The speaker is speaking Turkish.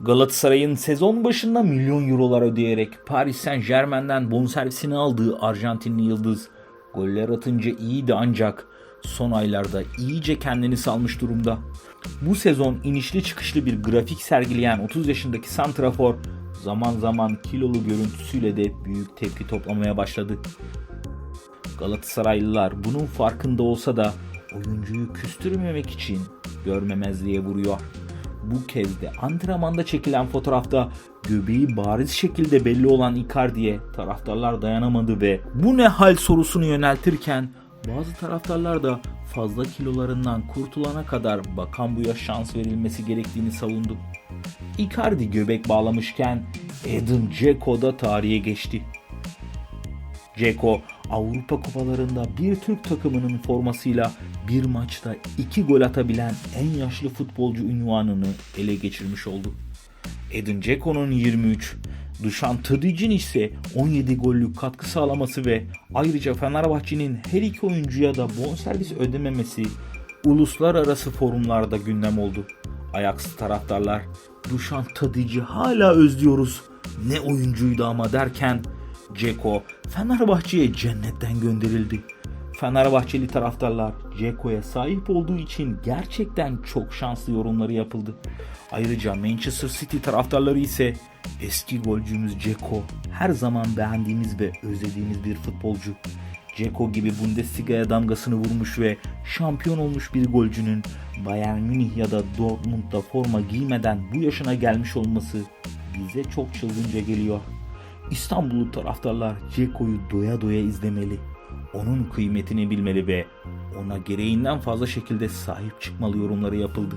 Galatasaray'ın sezon başında milyon eurolar ödeyerek Paris Saint Germain'den bonservisini aldığı Arjantinli yıldız goller atınca iyiydi ancak son aylarda iyice kendini salmış durumda. Bu sezon inişli çıkışlı bir grafik sergileyen 30 yaşındaki santrafor zaman zaman kilolu görüntüsüyle de büyük tepki toplamaya başladı. Galatasaraylılar bunun farkında olsa da oyuncuyu küstürmemek için görmemezliğe vuruyor. Bu kez de antrenmanda çekilen fotoğrafta göbeği bariz şekilde belli olan Icardi'ye taraftarlar dayanamadı ve bu ne hal sorusunu yöneltirken bazı taraftarlar da fazla kilolarından kurtulana kadar bakan buya şans verilmesi gerektiğini savundu. Icardi göbek bağlamışken Edin Dzeko da tarihe geçti. Ceko Avrupa kupalarında bir Türk takımının formasıyla bir maçta iki gol atabilen en yaşlı futbolcu ünvanını ele geçirmiş oldu. Edin Dzeko'nun 23, Dušan Tadic'in ise 17 gollük katkı sağlaması ve ayrıca Fenerbahçe'nin her iki oyuncuya da bonservis ödememesi uluslararası forumlarda gündem oldu. Ajax taraftarlar Dušan Tadic'i hala özlüyoruz. Ne oyuncuydu ama derken Ceko Fenerbahçe'ye cennetten gönderildi. Fenerbahçeli taraftarlar Ceko'ya sahip olduğu için gerçekten çok şanslı yorumları yapıldı. Ayrıca Manchester City taraftarları ise eski golcümüz Ceko her zaman beğendiğimiz ve özlediğimiz bir futbolcu. Ceko gibi Bundesliga'ya damgasını vurmuş ve şampiyon olmuş bir golcünün Bayern Münih ya da Dortmund'da forma giymeden bu yaşına gelmiş olması bize çok çılgınca geliyor. İstanbullu taraftarlar Ceko'yu doya doya izlemeli. Onun kıymetini bilmeli ve ona gereğinden fazla şekilde sahip çıkmalı yorumları yapıldı.